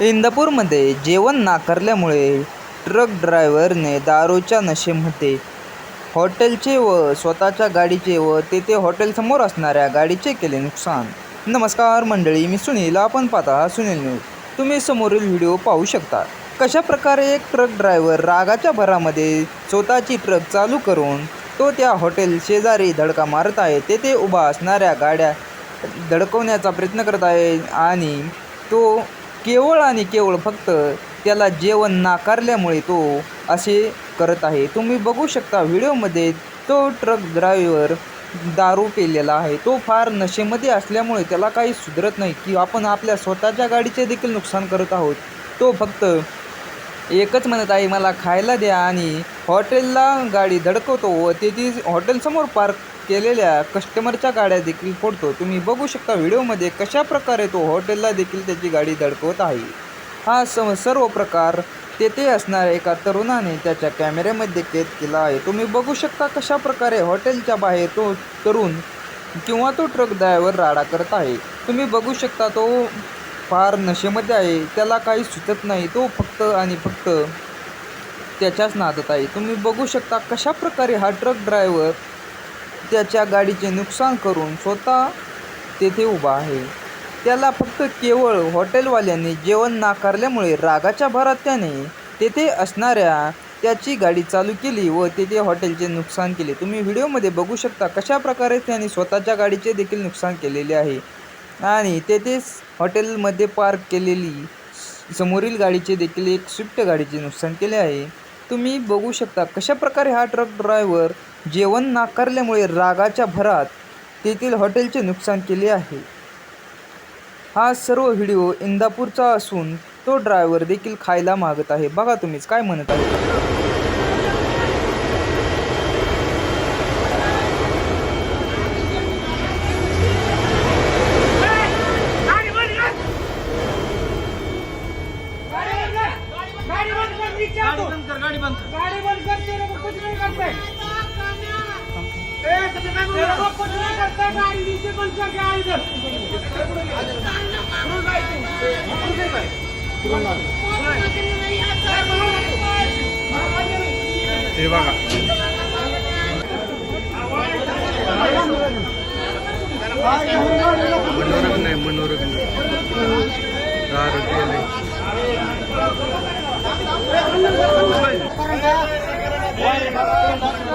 इंदापूरमध्ये जेवण नाकारल्यामुळे ट्रक ड्रायव्हरने दारूच्या नशेमध्ये हॉटेलचे व स्वतःच्या गाडीचे व तेथे हॉटेलसमोर असणाऱ्या गाडीचे केले नुकसान. नमस्कार मंडळी मी सुनील. आपण पाहता सुनील न्यूज. तुम्ही समोरील व्हिडिओ पाहू शकता. कशा प्रकारे एक ट्रक ड्रायव्हर रागाच्या भरामध्ये स्वतःची ट्रक चालू करून तो त्या हॉटेल शेजारी धडका मारत आहे तेथे उभा असणाऱ्या गाड्या धडकवण्याचा प्रयत्न करत आहे आणि तो केवळ आणि केवळ फक्त त्याला जेवण नाकारल्यामुळे तो असे करत आहे. तुम्ही बघू शकता व्हिडिओमध्ये तो ट्रक ड्रायव्हर दारू पेलेला आहे. तो फार नशेमध्ये असल्यामुळे त्याला काही सुधरत नाही की आपण आपल्या स्वतःच्या गाडीचे देखील नुकसान करत आहोत. तो फक्त एकच म्हणत आहे मला खायला द्या आणि हॉटेलला गाडी धडकवतो व तेथे हॉटेलसमोर पार्क केलेल्या कस्टमरच्या गाड्या देखील फोडतो. तुम्ही बघू शकता व्हिडिओमध्ये कशा प्रकारे तो हॉटेलला देखील त्याची गाडी धडकवत आहे. हा स सर्व प्रकार तेथे असणाऱ्या एका तरुणाने त्याच्या कॅमेऱ्यामध्ये कैद केला आहे. तुम्ही बघू शकता कशा प्रकारे हॉटेलच्या बाहेर तो तरुण किंवा तो ट्रक ड्रायव्हर राडा करत आहे. तुम्ही बघू शकता तो फार नशेमध्ये आहे. त्याला काही सुचत नाही. तो फक्त आणि फक्त त्याच्याच नादात आहे. तुम्ही बघू शकता कशा प्रकारे हा ट्रक ड्रायव्हर त्याच्या गाडीचे नुकसान करून स्वतः तेथे उभा आहे. त्याला फक्त केवळ हॉटेलवाल्यांनी जेवण नाकारल्यामुळे रागाच्या भरात त्याने तेथे असणाऱ्या त्याची गाडी चालू केली व तेथे हॉटेलचे नुकसान केले. तुम्ही व्हिडिओमध्ये बघू शकता कशा प्रकारे त्याने स्वतःच्या गाडीचे देखील नुकसान केलेले आहे. आणि तेथेच हॉटेलमध्ये पार्क केलेली समोरील गाडीचे देखील एक स्विफ्ट गाडीचे नुकसान केले आहे. तुम्ही बघू शकता कशा प्रकारे हा ट्रक ड्रायव्हर जेवण नाकारल्यामुळे रागाच्या भरात तेथील हॉटेलचे नुकसान केले आहे. हा सर्व व्हिडिओ इंदापूरचा असून तो ड्रायव्हर देखील खायला मागत आहे. बघा तुम्हीच काय म्हणत आहे गाडी बंद कर गाडी बंद कर नीचे आ तू. गाडी बंद कर. गाडी बंद कर तेरे को कुछ नहीं करते तेरे को कुछ नहीं करते गाड़ी नीचे बंद कर के आ इधर हे बघा. मनोरंजन आहे मनोरंजन. दारू केले गाड़ी